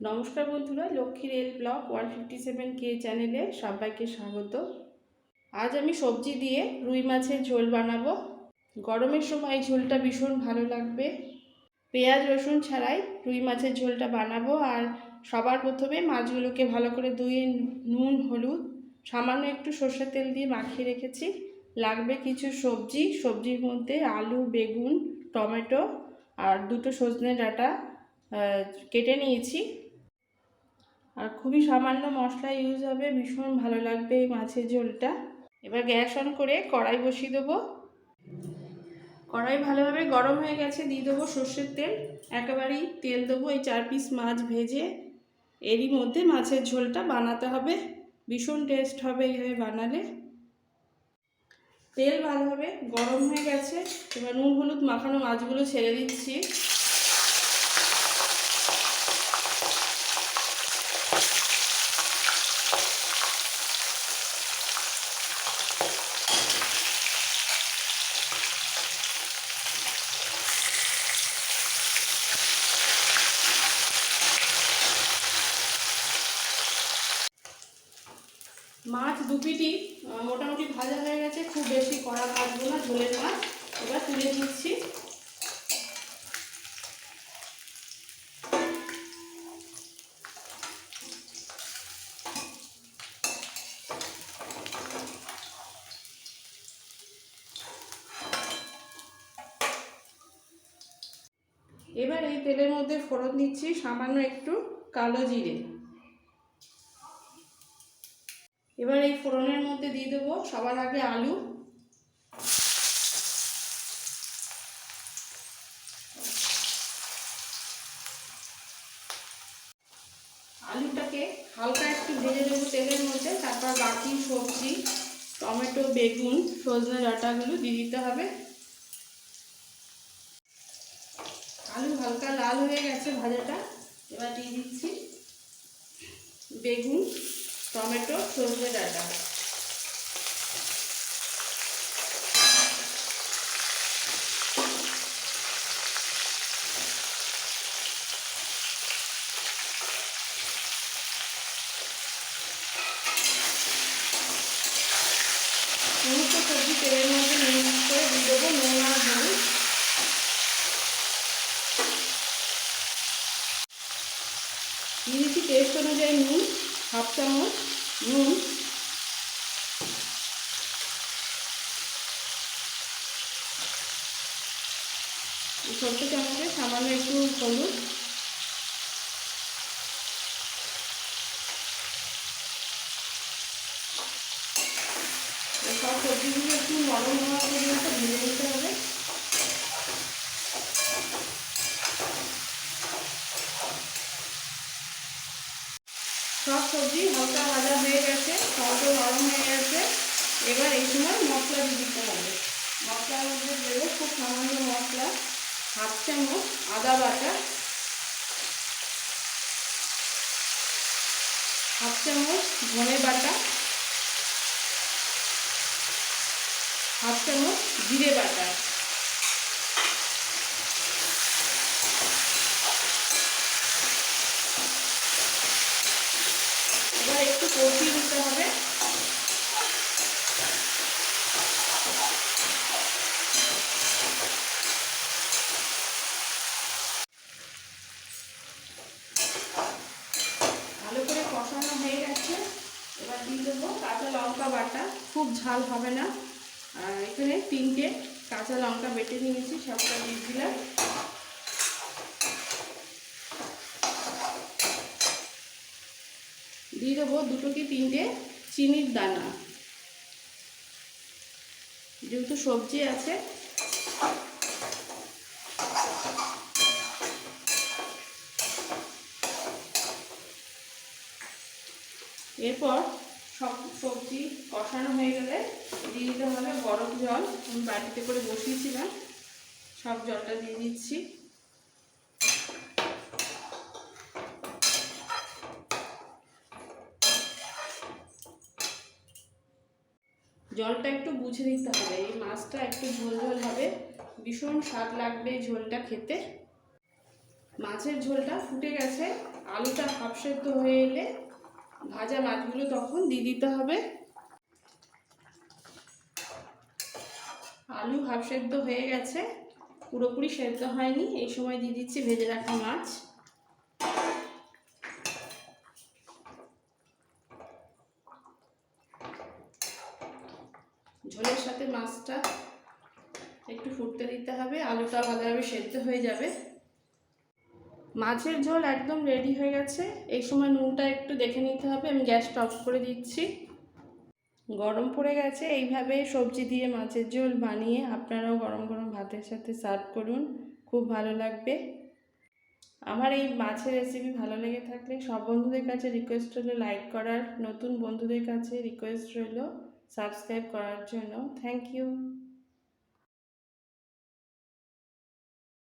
নমস্কার বন্ধুরা লক্ষ্মীর rail block one fifty seven কে চ্যানেলে সবাইকে স্বাগত। আজ আমি সবজি দিয়ে রুই মাছের ঝোল বানাবো। গরমের সময় ঝোলটা ভীষণ ভালো লাগবে। পেঁয়াজ, রসুন ছাড়াই রুই মাছের ঝোলটা বানাবো আর সবার প্রথমে মাছগুলোকে ভালো করে ধুয়ে নুন, হলুদ, সামান্য একটু সর্ষের তেল দিয়ে মাখিয়ে রেখেছি। লাগবে কিছু সবজি, সবজির মধ্যে আলু, বেগুন, টমেটো আর দুটো সজনে ডাঁটা কেটে নিয়েছি। আর খুবই সামান্য মশলা ইউজ হবে, ভীষণ ভালো লাগবে এই মাছের ঝোলটা। এবার গ্যাস অন করে কড়াই বসিয়ে দেবো। কড়াই ভালোভাবে গরম হয়ে গেছে, দিয়ে দেবো সর্ষের তেল। একেবারেই তেল দেবো এই চার পিস মাছ ভেজে। এরই মধ্যে মাছের ঝোলটা বানাতে হবে। ভীষণ টেস্ট হবে এইভাবে বানালে। তেল ভালোভাবে গরম হয়ে গেছে। এবার নুন হলুদ মাখানো মাছগুলো ছেড়ে দিচ্ছি। মাছ দু পিটি মোটামুটি ভাজা হয়ে গেছে, খুব বেশি কড়া ভাজবো না, ঝোলের মাছ। এবার তুলে দিচ্ছি এবার এই তেলের মধ্যে ফোড়ন দিচ্ছি, সামান্য একটু কালো জিরে। এবার এই ফোড়নের মধ্যে দিয়ে দেবো সবার আগে আলু। আলুটাকে হালকা একটু ভেজে দেবো তেলের মধ্যে, তারপর বাকি সবজি, টমেটো, বেগুন, সজনে ডাঁটাগুলো দিয়ে দিতে হবে। আলু হালকা লাল হয়ে গেছে ভাজাটা, এবার দিয়ে দিচ্ছি বেগুন। টমেটো সজনে ডাঁটা। সমস্ত সবজি তেলের মধ্যে মিক্স করে দিয়ে দেবো নুন টেস্ট অনুযায়ী নুন। চামচ, নুন। ছোট্ট চামচে সামান্য একটু হলুদ। সব সবজিগুলো একটু নরম হওয়া পর্যন্ত নিতে হবে। সব সবজি হালকা ভাজা হয়ে গেছে সবও নরম হয়ে গেছে। এবার এই সময় মশলা দিতে হবে। মশলার মধ্যে দেবো খুব সামান্য মশলা, হাফ চামচ আদা বাটা, হাফ চামচ ধনে বাটা, হাফ চামচ জিরে বাটা এবার একটু কষিয়ে দিতে হবে। ভালো করে কষানো হয়ে গেছে। এবার দিয়ে দেবো কাঁচা লঙ্কা বাটা। খুব ঝাল হবে না। এখানে তিনটে কাঁচা লঙ্কা বেটে নিয়েছি, সবটা দিয়ে দিলাম। দিয়ে দেবো দুটো কি তিনটে চিনির দানা। যেহেতু সবজি আছে। এরপর সব সবজি কষানো হয়ে গেলে দিয়ে দিতে হবে গরম জল। আমি বাটিতে করে বসিয়েছিলাম। সব জলটা দিয়ে দিচ্ছি। জলটা একটু বুঝে নিতে হবে। এই মাছটা একটু ঝোল ঝোল হবে। ভীষণ স্বাদ লাগবে এই ঝোলটা খেতে। মাছের ঝোলটা ফুটে গেছে। আলুটা হাফ সেদ্ধ হয়ে এলে ভাজা মাছগুলো তখন দিয়ে দিতে হবে। আলু হাফ সেদ্ধ হয়ে গেছে। পুরোপুরি সেদ্ধ হয়নি। এই সময় দিয়ে দিচ্ছি ভেজে রাখা মাছ ঝোলের সাথে মাছটা একটু ফুটতে দিতে হবে, আলুটা ভালোভাবে সেদ্ধ হয়ে যাবে। মাছের ঝোল একদম রেডি হয়ে গেছে। এই সময় নুনটা একটু দেখে নিতে হবে, আমি গ্যাসটা অফ করে দিচ্ছি। গরম পড়ে গেছে, এইভাবে সবজি দিয়ে মাছের ঝোল বানিয়ে আপনারাও গরম গরম ভাতের সাথে সার্ভ করুন, খুব ভালো লাগবে। আমার এই মাছের রেসিপি ভালো লেগে থাকলে সব বন্ধুদের কাছে রিকোয়েস্ট রইল লাইক করার। নতুন বন্ধুদের কাছে রিকোয়েস্ট রইল। সাবস্ক্রাইব করার জন্য। Thank you